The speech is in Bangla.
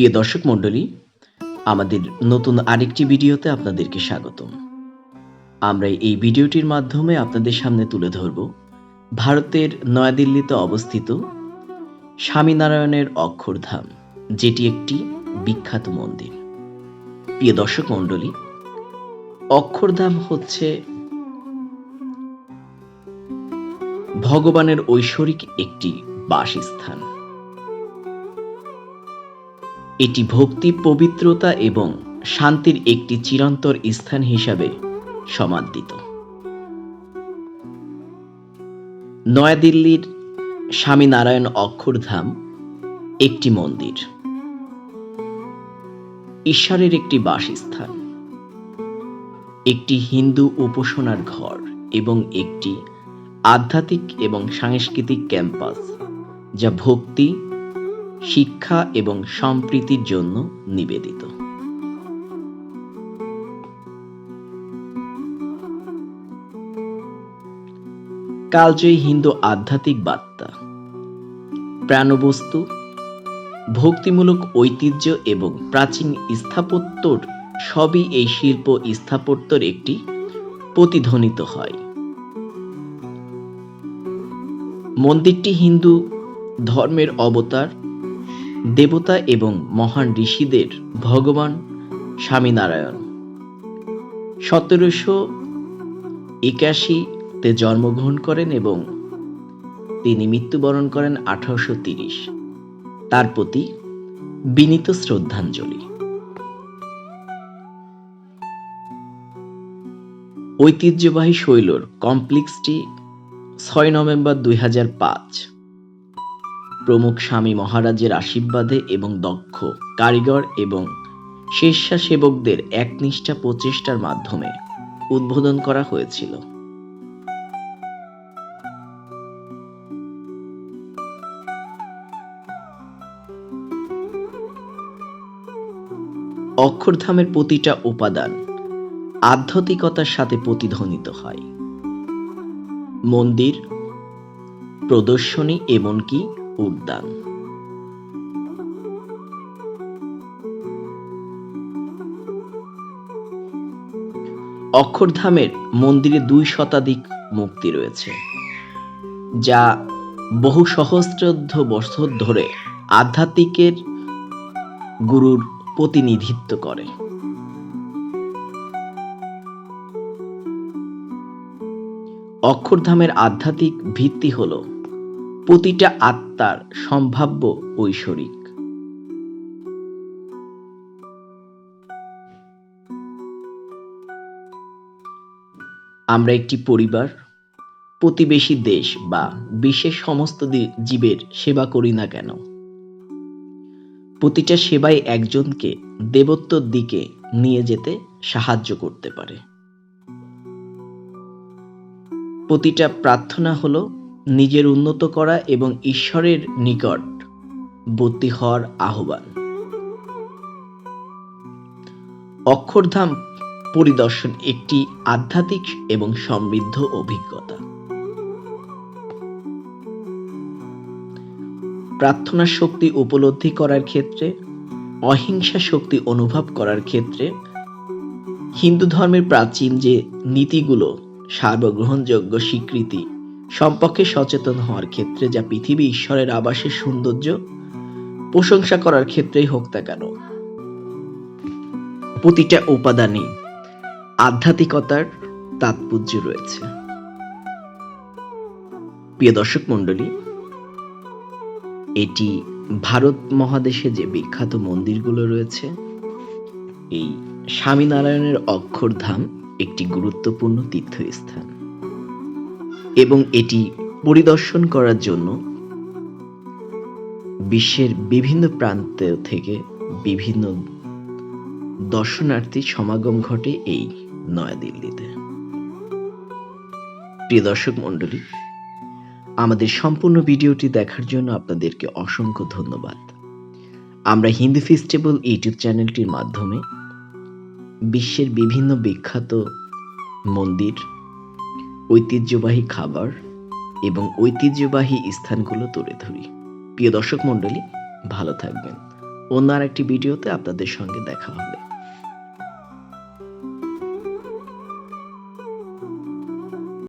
প্রিয় দর্শক মণ্ডলী, আমাদের নতুন আরেকটি ভিডিওতে আপনাদেরকে স্বাগতম। আমরা এই ভিডিওটির মাধ্যমে আপনাদের সামনে তুলে ধরব ভারতের নয়াদিল্লিতে অবস্থিত স্বামীনারায়ণের অক্ষরধাম, যেটি একটি বিখ্যাত মন্দির। প্রিয় দর্শক মণ্ডলী, অক্ষরধাম হচ্ছে ভগবানের ঐশ্বরিক একটি বাসস্থান। এটি ভক্তি, পবিত্রতা এবং শান্তির একটি চিরন্তর স্থান হিসাবে সমাদৃত। নয়াদিল্লির স্বামীনারায়ণ অক্ষরধাম একটি মন্দির। ঈশ্বরের একটি বাসস্থান। একটি হিন্দু উপাসনার ঘর এবং একটি আধ্যাত্মিক এবং সাংস্কৃতিক ক্যাম্পাস যা ভক্তি শিক্ষা এবং সম্প্রীতির জন্য নিবেদিত। কালজয়ী হিন্দু আধ্যাত্মিক বার্তা। প্রাণবস্তু, ভক্তিমূলক ঐতিহ্য এবং প্রাচীন স্থাপত্যর সবই এই শিল্প স্থাপত্যর একটি প্রতিধ্বনিত হয়। মন্দিরটি হিন্দু ধর্মের অবতার দেবতা এবং মহান ঋষিদের ভগবান স্বামীনারায়ণ। সতেরোশো একাশিতে জন্মগ্রহণ করেন এবং তিনি মৃত্যুবরণ করেন আঠারোশো তিরিশ। তার প্রতি বিনীত শ্রদ্ধাঞ্জলি। ঐতিহ্যবাহী শৈলর কমপ্লেক্সটি ছয় নভেম্বর দুই হাজার পাঁচ। প্রমুখ স্বামী মহারাজের আশীর্বাদে এবং দক্ষ, কারিগর এবং স্বেচ্ছাসেবকদের একনিষ্ঠা প্রচেষ্টার মাধ্যমে উদ্বোধন করা হয়েছিল। অক্ষরধামের প্রতিটা উপাদান আধ্যাত্মিকতার সাথে প্রতিধ্বনিত হয়। মন্দির, প্রদর্শনী, এমনকি উদ্যান। অক্ষরধামের মন্দিরে দুই শতাধিক মূর্তি রয়েছে, যা বহু সহস্রাব্দ বছর ধরে আধ্যাত্মিকের গুরুর প্রতিনিধিত্ব করে। অক্ষরধামের আধ্যাত্মিক ভিত্তি হল প্রতিটা আত্মার সম্ভাব্য ঐশ্বরিক। আমরা একটি পরিবার, প্রতিবেশী দেশ বা বিশ্বের সমস্ত জীবের সেবা করি না কেন? প্রতিটা সেবাই একজনকে দেবত্বর দিকে নিয়ে যেতে সাহায্য করতে পারে। প্রতিটা প্রার্থনা হলো নিজের উন্নত করা এবং ঈশ্বরের নিকট বর্তি হওয়ার আহ্বান। অক্ষরধাম পরিদর্শন একটি আধ্যাত্মিক এবং সমৃদ্ধ অভিজ্ঞতা। প্রার্থনা শক্তি উপলব্ধি করার ক্ষেত্রে, অহিংসা শক্তি অনুভব করার ক্ষেত্রে, হিন্দু ধর্মের প্রাচীন যে নীতিগুলো, সার্বগ্রহণযোগ্য স্বীকৃতি সম্পর্কে সচেতন হওয়ার ক্ষেত্রে যা পৃথিবী ঈশ্বরের আবাসের সৌন্দর্য, প্রশংসা করার ক্ষেত্রেই হোক না কেন? প্রতিটা উপাদানে আধ্যাত্মিকতার তাৎপর্য রয়েছে। প্রিয় দর্শক মণ্ডলী, এটি ভারত মহাদেশে যে বিখ্যাত মন্দিরগুলো রয়েছে, এই স্বামীনারায়ণের অক্ষরধাম একটি গুরুত্বপূর্ণ তীর্থস্থান। এবং এটি পরিদর্শন করার জন্য বিশ্বের বিভিন্ন প্রান্ত থেকে বিভিন্ন দর্শনার্থী সমাগম ঘটে এই নয়াদিল্লিতে। প্রিয় দর্শক মণ্ডলী, আমাদের সম্পূর্ণ ভিডিওটি দেখার জন্য আপনাদেরকে অসংখ্য ধন্যবাদ। আমরা হিন্দি ফেস্টিভ্যাল ইউটিউব চ্যানেলটির মাধ্যমে বিশ্বের বিভিন্ন বিখ্যাত মন্দির ঐতিহ্যবাহী খাবার এবং ঐতিহ্যবাহী স্থানগুলো তুলে ধরি। প্রিয় দর্শক মণ্ডলী, ভালো থাকবেন। অন্য আরেকটি ভিডিওতে আপনাদের সঙ্গে দেখা হবে।